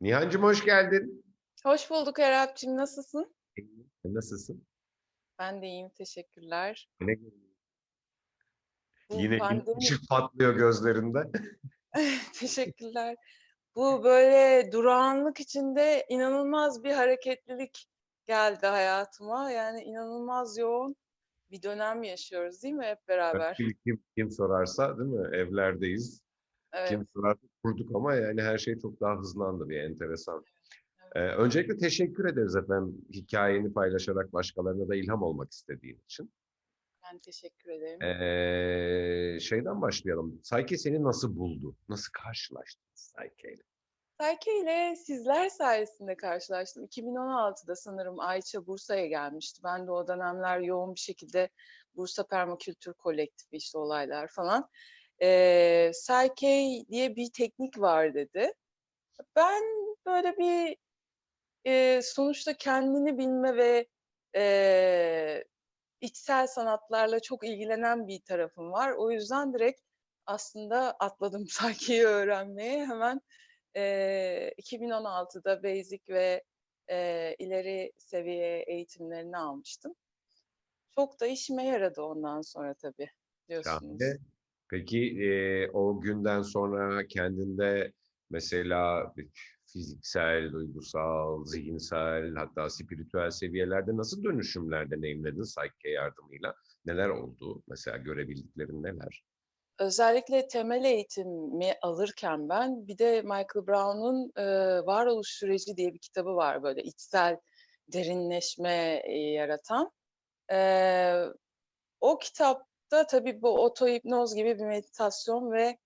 Nihancığım hoş geldin. Hoş bulduk Erap'cığım. Nasılsın? Nasılsın? Ben de iyiyim. Teşekkürler. Yine, Bu yine, yine pandemi... ışık patlıyor gözlerinde. Teşekkürler. Bu böyle durağanlık içinde inanılmaz bir hareketlilik geldi hayatıma. Yani inanılmaz yoğun bir dönem yaşıyoruz değil mi hep beraber? Kim, kim, kim sorarsa değil mi? Evlerdeyiz. Evet. Kurduk ama yani her şey çok daha hızlandı bir enteresan. Ee, öncelikle teşekkür ederiz efendim hikayeni paylaşarak başkalarına da ilham olmak istediğin için. Ben teşekkür ederim. Ee, şeyden başlayalım. Sayke seni nasıl buldu? Nasıl karşılaştın Sayke'yle? Sayke ile sizler sayesinde karşılaştım. 2016'da sanırım Ayça Bursa'ya gelmişti. Ben de o dönemler yoğun bir şekilde Bursa Permakültür Kolektifi işte olaylar falan. Ee, Psyche diye bir teknik var dedi. Ben böyle bir e, sonuçta kendini bilme ve e, içsel sanatlarla çok ilgilenen bir tarafım var. O yüzden direkt aslında atladım Psyche'yi öğrenmeye. Hemen e, 2016'da basic ve e, ileri seviye eğitimlerini almıştım. Çok da işime yaradı ondan sonra tabii diyorsunuz. Şahane. Peki e, o günden sonra kendinde mesela fiziksel, duygusal, zihinsel hatta spiritüel seviyelerde nasıl dönüşümler deneyimledin Psyche yardımıyla? Neler oldu? Mesela görebildiklerin neler? Özellikle temel eğitimi alırken ben bir de Michael Brown'un e, Varoluş Süreci diye bir kitabı var böyle içsel derinleşme yaratan. E, o kitapta tabii bu otohipnoz gibi bir meditasyon ve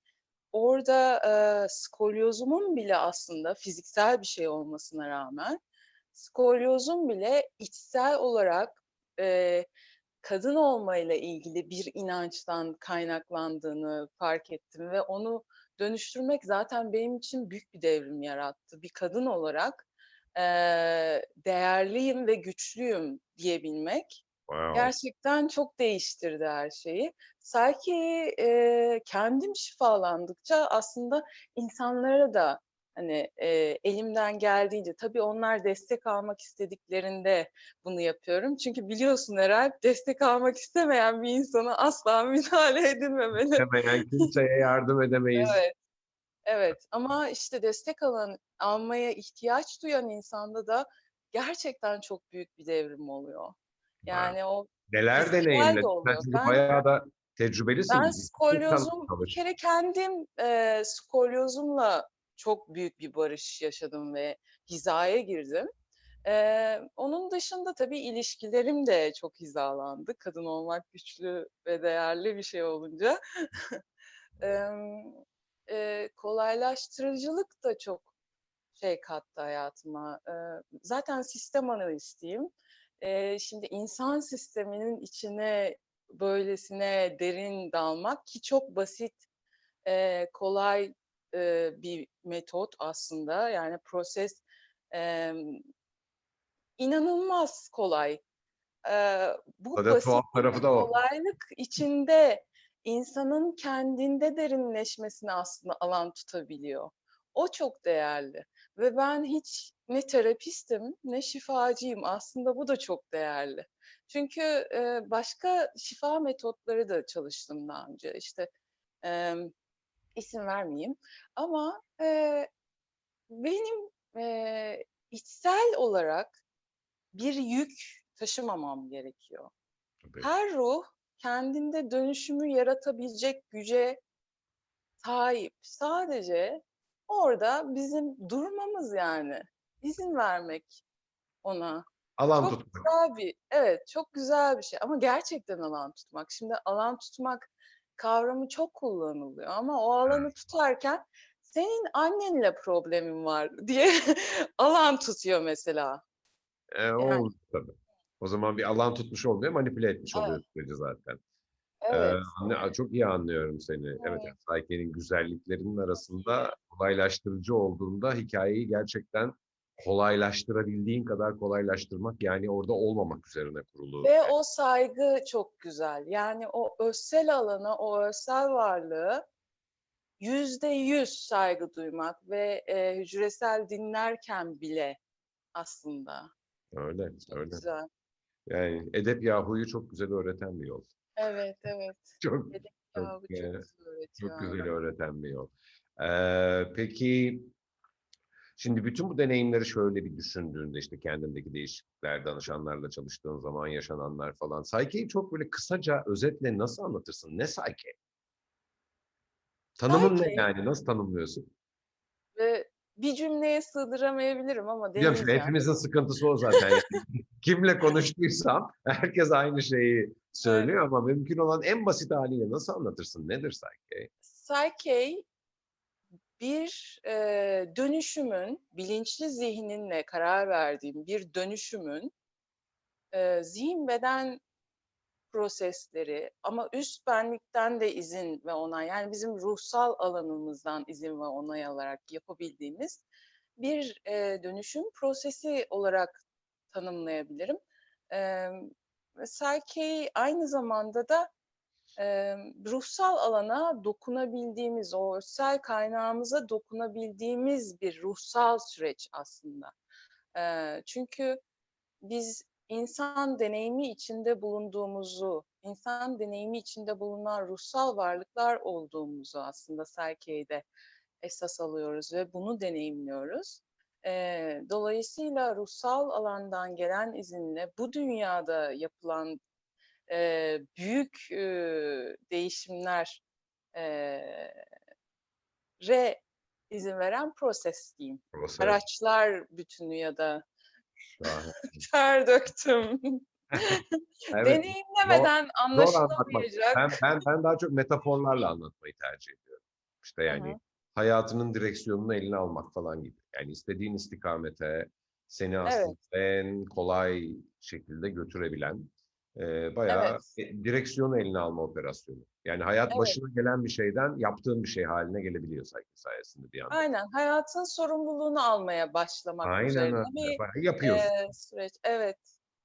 orada e, skolyozumun bile aslında fiziksel bir şey olmasına rağmen skolyozun bile içsel olarak e, kadın olmayla ilgili bir inançtan kaynaklandığını fark ettim ve onu dönüştürmek zaten benim için büyük bir devrim yarattı. Bir kadın olarak e, değerliyim ve güçlüyüm diyebilmek Wow. gerçekten çok değiştirdi her şeyi. Sanki e, kendim şifalandıkça aslında insanlara da hani e, elimden geldiğince tabii onlar destek almak istediklerinde bunu yapıyorum. Çünkü biliyorsun herhalde destek almak istemeyen bir insana asla müdahale edilmemeli. Demeyen kimseye yardım edemeyiz. Evet. Evet ama işte destek alan almaya ihtiyaç duyan insanda da gerçekten çok büyük bir devrim oluyor. Yani o Neler de deneyimledin? Sen Ben- bayağı da tecrübelisin. Ben skolyozum bir kere kendim e, skolyozumla çok büyük bir barış yaşadım ve hizaya girdim. E, onun dışında tabii ilişkilerim de çok hizalandı. Kadın olmak güçlü ve değerli bir şey olunca. Em, e, kolaylaştırıcılık da çok şey kattı hayatıma. E, zaten sistem analistiyim. E, şimdi insan sisteminin içine böylesine derin dalmak ki çok basit, e, kolay e, bir metot aslında. Yani proses e, inanılmaz kolay. E, bu Zaten basit tarafı da o. kolaylık içinde insanın kendinde derinleşmesine aslında alan tutabiliyor. O çok değerli. Ve ben hiç ne terapistim ne şifacıyım. Aslında bu da çok değerli. Çünkü e, başka şifa metotları da çalıştım daha önce. İşte e, isim vermeyeyim. Ama e, benim e, içsel olarak bir yük taşımamam gerekiyor. Tabii. Her ruh kendinde dönüşümü yaratabilecek güce sahip. Sadece orada bizim durmamız yani. İzin vermek ona. Alan Çok tutmak. güzel bir, evet çok güzel bir şey ama gerçekten alan tutmak. Şimdi alan tutmak kavramı çok kullanılıyor ama o alanı tutarken senin annenle problemin var diye alan tutuyor mesela. E, o Yani- tabii. O zaman bir alan tutmuş oluyor, manipüle etmiş Evet. oluyor süreci zaten. Evet. Ee, çok iyi anlıyorum seni. Evet, Evet. yani güzelliklerinin arasında kolaylaştırıcı olduğunda hikayeyi gerçekten kolaylaştırabildiğin kadar kolaylaştırmak yani orada olmamak üzerine kurulu. Ve o saygı çok güzel. Yani o özsel alana, o özsel varlığı yüzde yüz saygı duymak ve e, hücresel dinlerken bile aslında. Öyle, Çok öyle. güzel. Yani edep yahuyu çok güzel öğreten bir yol. Evet, evet. Çok Edep Çok, yahu çok eee, güzel öğretiyor. çok güzel öğreten bir yol. Ee, peki şimdi bütün bu deneyimleri şöyle bir düşündüğünde işte kendindeki değişiklikler, danışanlarla çalıştığın zaman yaşananlar falan. Psyche'yi çok böyle kısaca özetle nasıl anlatırsın? Ne Psyche? Tanımın ne yani? Nasıl tanımlıyorsun? Ve bir cümleye sığdıramayabilirim ama şimdi deneyeceğim. hepimizin sıkıntısı o zaten. Yani kimle konuştuysam herkes aynı şeyi söylüyor ama mümkün olan en basit haliyle nasıl anlatırsın? Nedir Psyche? Psyche bir e, dönüşümün, bilinçli zihninle karar verdiğim bir dönüşümün e, zihin beden prosesleri ama üst benlikten de izin ve onay yani bizim ruhsal alanımızdan izin ve onay alarak yapabildiğimiz bir e, dönüşüm prosesi olarak tanımlayabilirim. E, Psyche aynı zamanda da e, ruhsal alana dokunabildiğimiz, o sel kaynağımıza dokunabildiğimiz bir ruhsal süreç aslında. E, çünkü biz insan deneyimi içinde bulunduğumuzu, insan deneyimi içinde bulunan ruhsal varlıklar olduğumuzu aslında Psyche'de esas alıyoruz ve bunu deneyimliyoruz. Ee, dolayısıyla ruhsal alandan gelen izinle bu dünyada yapılan e, büyük e, değişimler e, re izin veren proses diyeyim. Proses. Araçlar bütünü ya da ter döktüm. Evet. Deneyimlemeden anlatmak. anlaşılamayacak. Ben, ben, ben daha çok metaforlarla anlatmayı tercih ediyorum. İşte yani hı. hayatının direksiyonunu eline almak falan gibi. Yani istediğin istikamete seni aslında en kolay şekilde götürebilen e, bayağı Evet. e, direksiyonu eline alma operasyonu. Yani hayat Evet. başına gelen bir şeyden yaptığın bir şey haline gelebiliyor sanki sayesinde bir anda. Aynen hayatın sorumluluğunu almaya başlamak Aynen üzerine öyle. bir Yapıyorsun. e, süreç. Evet,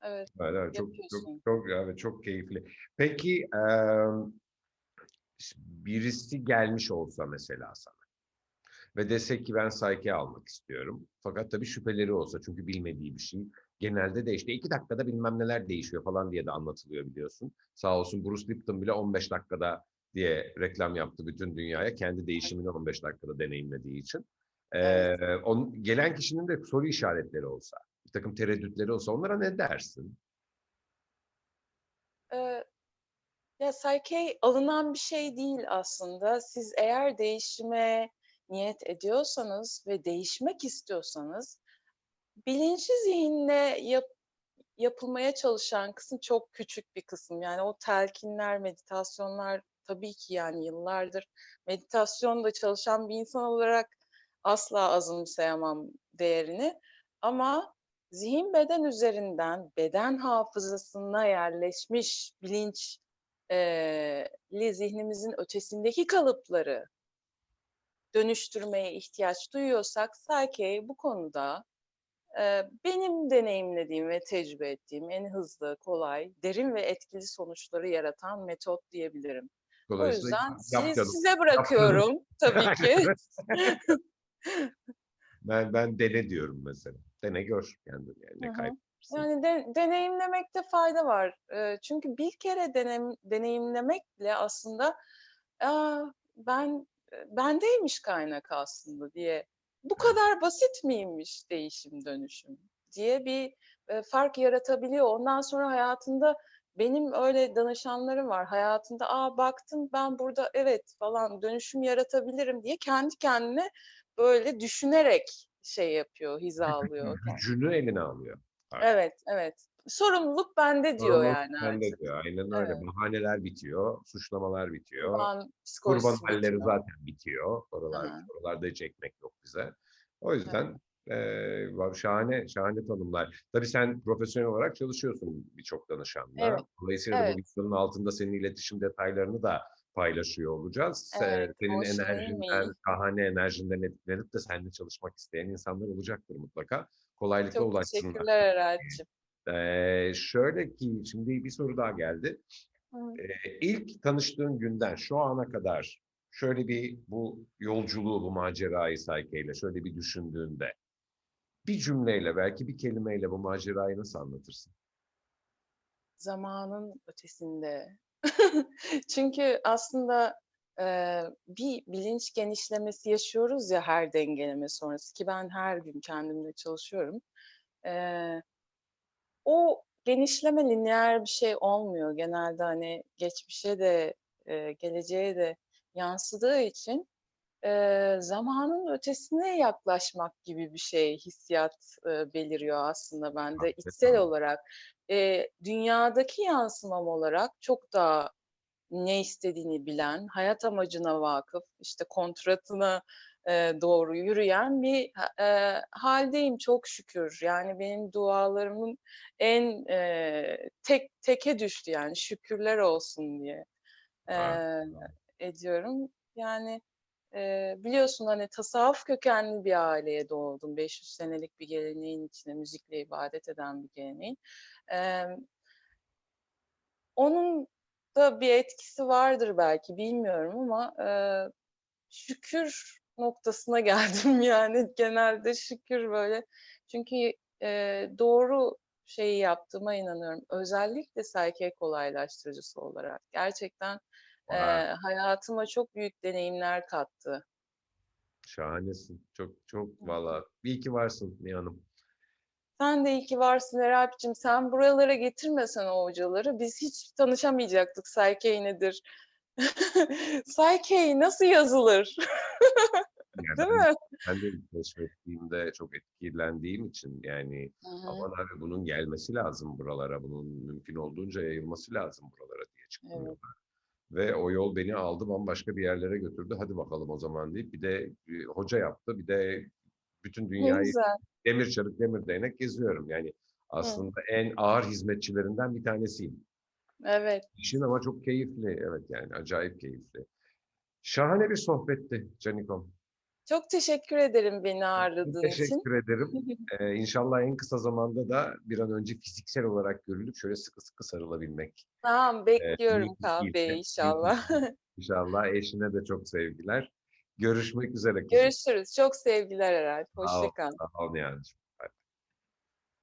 evet. Evet, evet, çok çok çok evet, çok keyifli. Peki em, birisi gelmiş olsa mesela sana ve desek ki ben Psyche almak istiyorum. Fakat tabii şüpheleri olsa çünkü bilmediği bir şey. Genelde de işte iki dakikada bilmem neler değişiyor falan diye de anlatılıyor biliyorsun. Sağ olsun Bruce Lipton bile 15 dakikada diye reklam yaptı bütün dünyaya. Kendi değişimini 15 dakikada deneyimlediği için. Ee, Evet. on, gelen kişinin de soru işaretleri olsa, bir takım tereddütleri olsa onlara ne dersin? Ee, ya Psyche alınan bir şey değil aslında. Siz eğer değişime niyet ediyorsanız ve değişmek istiyorsanız bilinçli zihinle yap, yapılmaya çalışan kısım çok küçük bir kısım. Yani o telkinler, meditasyonlar tabii ki yani yıllardır meditasyonda çalışan bir insan olarak asla azımsayamam değerini. Ama zihin beden üzerinden beden hafızasına yerleşmiş bilinç li zihnimizin ötesindeki kalıpları dönüştürmeye ihtiyaç duyuyorsak Psyche bu konuda benim deneyimlediğim ve tecrübe ettiğim en hızlı, kolay, derin ve etkili sonuçları yaratan metot diyebilirim. O yüzden yap siz, canım. size bırakıyorum tabii ki. ben ben dene diyorum mesela. Dene gör kendini yani ne kaybedersin. Yani de, deneyimlemekte fayda var. E, çünkü bir kere denem, deneyimlemekle aslında Aa, ben bendeymiş kaynak aslında diye bu kadar basit miymiş değişim dönüşüm diye bir e, fark yaratabiliyor. Ondan sonra hayatında benim öyle danışanlarım var. Hayatında aa baktım ben burada evet falan dönüşüm yaratabilirim diye kendi kendine böyle düşünerek şey yapıyor, hizalıyor. Gücünü eline alıyor. artık. Evet, evet. Sorumluluk bende diyor Sorumluluk yani bende artık. diyor. Aynen öyle. Evet. Bahaneler bitiyor. Suçlamalar bitiyor. Kurban Kurban halleri bitiyor. zaten bitiyor. Oralar, Hı oralarda hiç ekmek yok bize. O yüzden eee, var- şahane şahane tanımlar. Tabii sen profesyonel olarak çalışıyorsun birçok danışanla. Evet, Dolayısıyla evet. bu videonun altında senin iletişim detaylarını da paylaşıyor olacağız. Evet, senin enerjinden, şahane enerjinden etkilenip de seninle çalışmak isteyen insanlar olacaktır mutlaka. Kolaylıkla Çok ulaşsınlar. teşekkürler Eralp'cim. Eee, şöyle ki şimdi bir soru daha geldi. Hı. Eee, ilk tanıştığın günden şu ana kadar şöyle bir bu yolculuğu, bu macerayı Sayke'yle şöyle bir düşündüğünde bir cümleyle, belki bir kelimeyle bu macerayı nasıl anlatırsın? Zamanın ötesinde. Çünkü aslında, eee, bir bilinç genişlemesi yaşıyoruz ya her dengeleme sonrası ki ben her gün kendimle çalışıyorum. Eee, o genişleme lineer bir şey olmuyor. Genelde, hani, geçmişe de, eee, geleceğe de yansıdığı için, eee, zamanın ötesine yaklaşmak gibi bir şey, hissiyat, eee, beliriyor aslında bende içsel Hakikaten. olarak. Eee, dünyadaki yansımam olarak çok daha ne istediğini bilen, hayat amacına vakıf, işte, kontratına, eee, doğru yürüyen bir ha eee, hâldeyim çok şükür. Yani benim dualarımın en, eee, tek teke düştü yani şükürler olsun diye, Harika. Ediyorum. Yani, eee, biliyorsun, hani, tasavvuf kökenli bir aileye doğdum. 500 senelik bir geleneğin içinde müzikle ibadet eden bir geleneğin. Emm onun da bir etkisi vardır belki bilmiyorum ama, eee, şükür noktasına geldim yani genelde şükür böyle. Çünkü, eee, doğru şeyi yaptığıma inanıyorum. Özellikle Psyche kolaylaştırıcısı olarak. Gerçekten, Eee, hayatıma çok büyük deneyimler kattı. Şahanesin. Çok çok valla iyi ki varsın Nihan'ım. Sen de iyi ki varsın Eralp'cim. Sen buralara getirmesen o hocaları biz hiç tanışamayacaktık Psyche nedir? Psyche nasıl yazılır? Ya Değil mi? ben de keşfettiğimde çok etkilendiğim için yani Hı hı. aman abi bunun gelmesi lazım buralara, bunun mümkün olduğunca yayılması lazım buralara diye çıktım Evet. yola. Ve o yol beni aldı bambaşka bir yerlere götürdü. Hadi bakalım o zaman deyip bir de bir hoca yaptı. Bir de bütün dünyayı güzel. demir çarık demir değnek geziyorum. Yani aslında en ağır hizmetçilerinden bir tanesiyim. Evet. İşin ama çok keyifli. Evet yani acayip keyifli. Şahane bir sohbetti Canikom. Çok teşekkür ederim beni Ben ağırladığın için. teşekkür ederim. Eee, inşallah en kısa zamanda da bir an önce fiziksel olarak görülüp şöyle sıkı sıkı sarılabilmek. Tamam, bekliyorum keyifle, büyük bir inşallah. İnşallah eşine de çok sevgiler. Görüşmek üzere kızım. Görüşürüz. Çok sevgiler Eralp. Sağ ol, Hoşça kal. sağ ol Nihan'cığım.